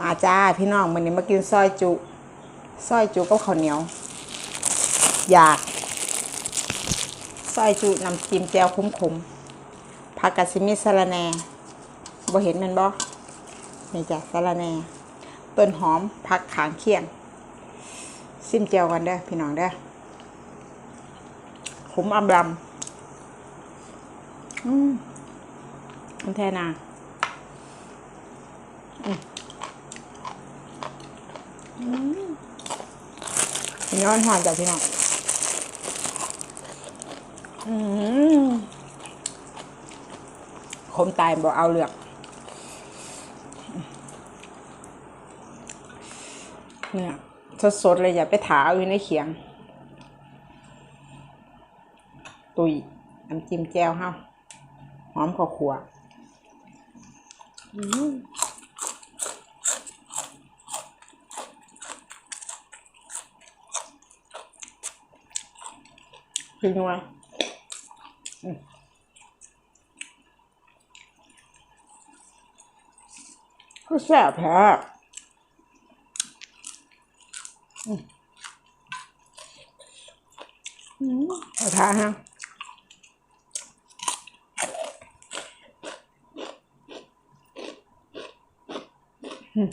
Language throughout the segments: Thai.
มาจ้าพี่น้องวันนี้มากินซอยจุซอยจุกับข้าวเหนียว อยากซอยจุน้ำจิ้มแจ่วขมๆผักกะซิมิสะระแหน่บ่เห็นมันบ่นี่จ้ะสะระแหน่ต้นหอมผักขางเคียงซิมแจ่วกันเด้อพี่น้องเด้อขมอำลำอืมอันแท้นา ย้อนหอนจากพี่น้องอืมคมตายบอกเอาเลือกเนี่ยสดๆเลยอย่าไปถาเอาอยู่ในเขียง ตุยน้ำจิ้มแจ่วเฮาหอมข้าวขัวอืม พี่นัวก็แซ่บแท้อืมอืมเอาทาฮะอืม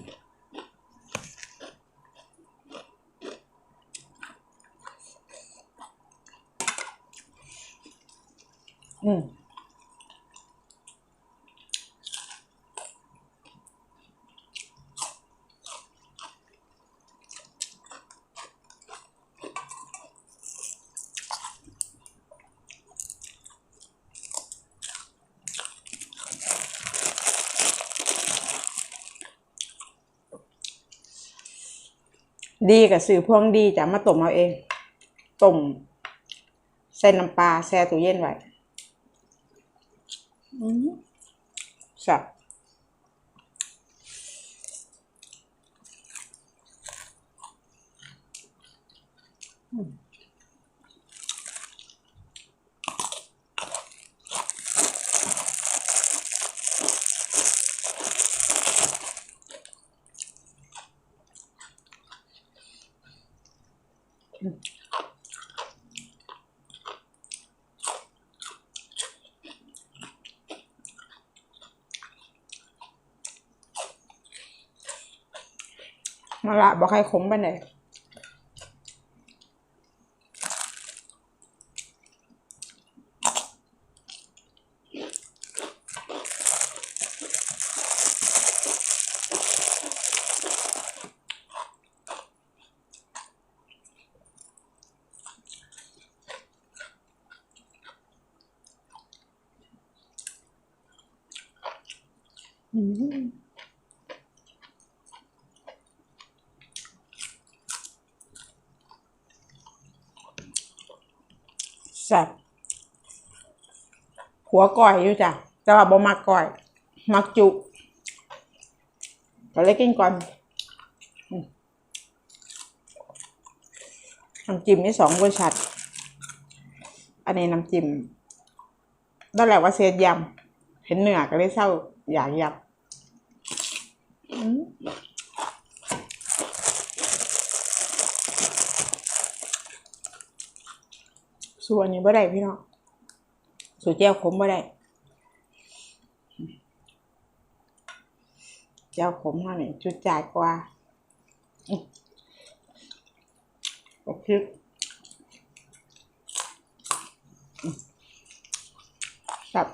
อืมดีกับสื่อพวงดีจะมาต้มเอาเองต้มใส่น้ำปลาแช่ตู้เย็นไว้อืม แซ่บอื มาละบอกให้ขมไปไหนใดอืมแซ่บ หัวก่อยอยู่จ้ะแต่ว่าบ่มักก่อย มักจุก็เลยกินก่อนน้ำจิ้มมีสองรสชาติอันนี้น้ำจิ้มนั่นแหละว่าเซตยำเห็นเนื้อก็เลยเศร้าอยากยำส่วนนี้บ่ได้พี่น้อง สูตรแจ่วขมไม่ได้แจ่วขมเท่านี้จุดจ่ายกว่าโอเคครับ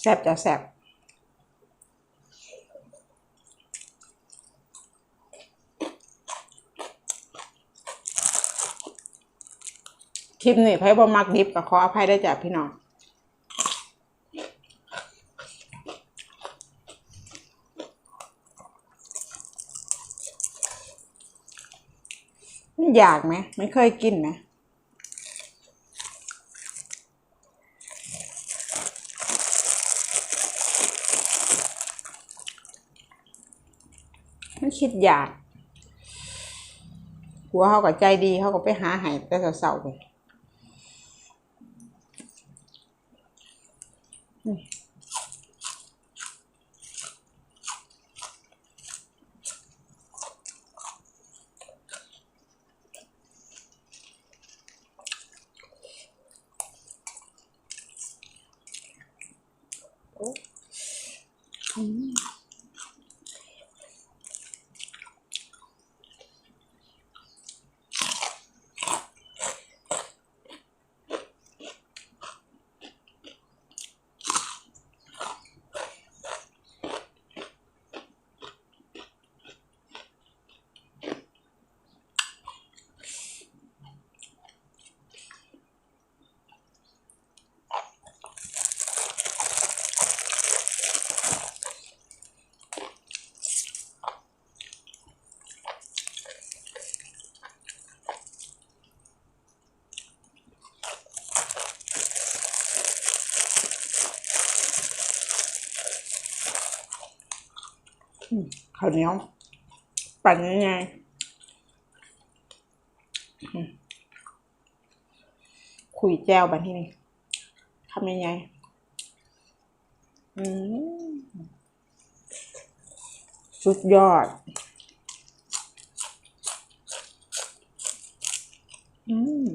แซ่บจะแซ่บคลิปนี้ไพ่บ่มักดิบก็ขออภัยได้จ้ะพี่น้องอยากไหมไม่เคยกินไห คิดอยากหัวเขาก็ใจดีเขาก็ไปหาหายแต่เสาๆ ข้าวเหนียวปั่นยังไงคุยแจวบันที่นี่ทำยังไงสุดยอด อืม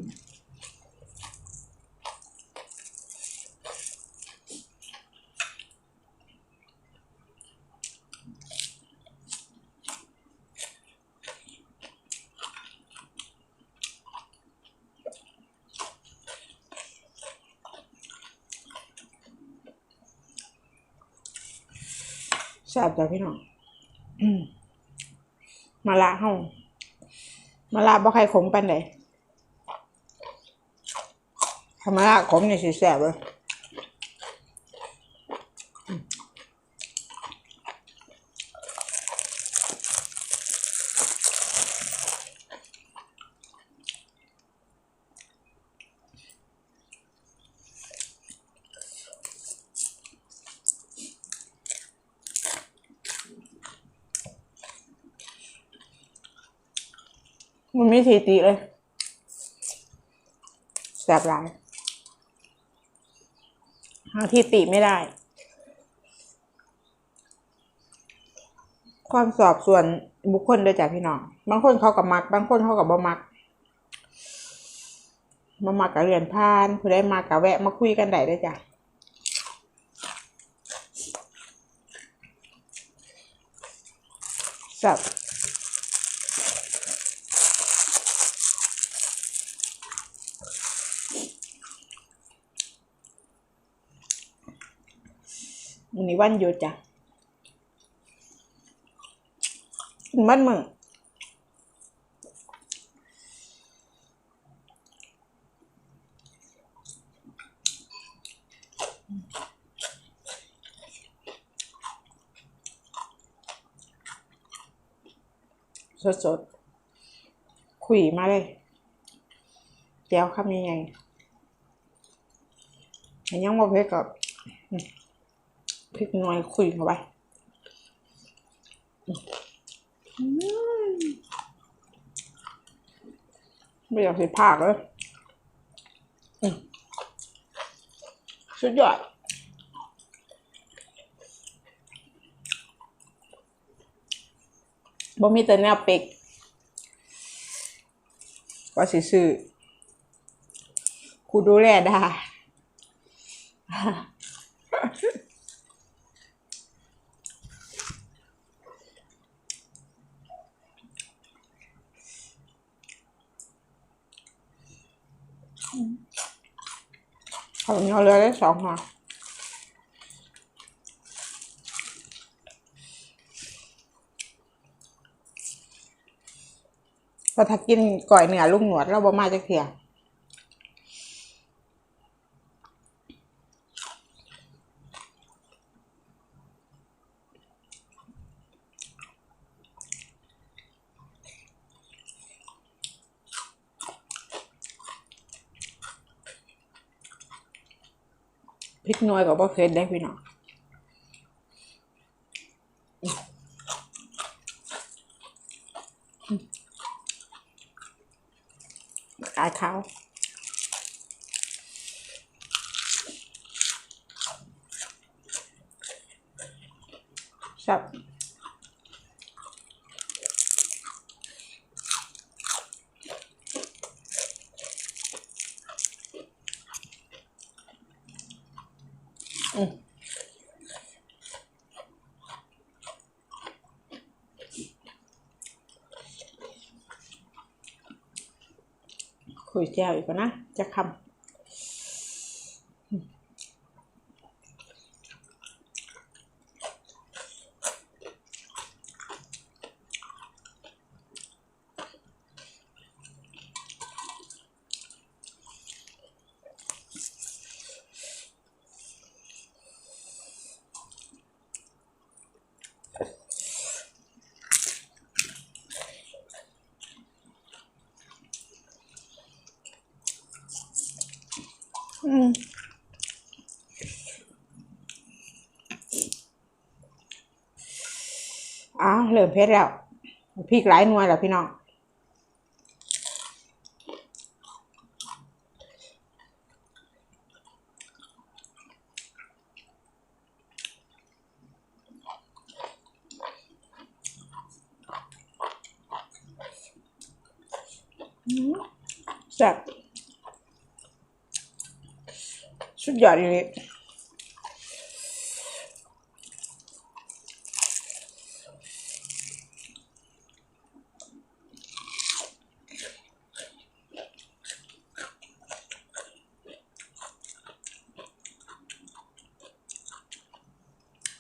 แซ่บจ้ะพี่น้องอืมมาละเฮามาละบ่ใครขมปานใดถ้ามาละขมนี่สิแซ่บเลย มันไมีทีติเลยแซ่บหลายหาทีติไม่ได้ ความสอบส่วนบุคคลเด้วยจ้ะพี่น้อง บางคนเขากับมัก บางคนเขากับบ่มักมามักกับเรียนพานผู้ได้มากับแวะมาคุยกันได้ด้วยจ้ะแซ่บ วันนี้วันหยุดจ้ะกินมันมึงสดสดๆคุยมาเลยแจ้วคำยังไงยังบอกเพชรกับ พริกน้อยคุยเข้าไปไม่อยากสิภาคเลยสุดยอดบ่มีแต่แนวเป็กว่าสิซื้อกูดูแลได้ เราเหลือได้สองห่อพอถ้ากินก่อยเหนือลุงหนวดเราบ่มาจะเขีย พริกน้อยกับบ่เผ็ดได้พี่น้องกายเขาวครับอืม คุยแก้วอีกก่อนนะจะคำ อืมอ้าว เผ็ดแล้วพริกหลายหน่วยแล้วพี่น้องแซ่บสุดยอดเลย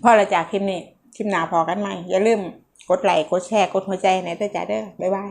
พอละจากคลิปนี้คลิปหน้าพอกันไหมอย่าลืมกดไลค์กดแชร์กดหัวใจในตัวจ้าเด้อบ๊ายบาย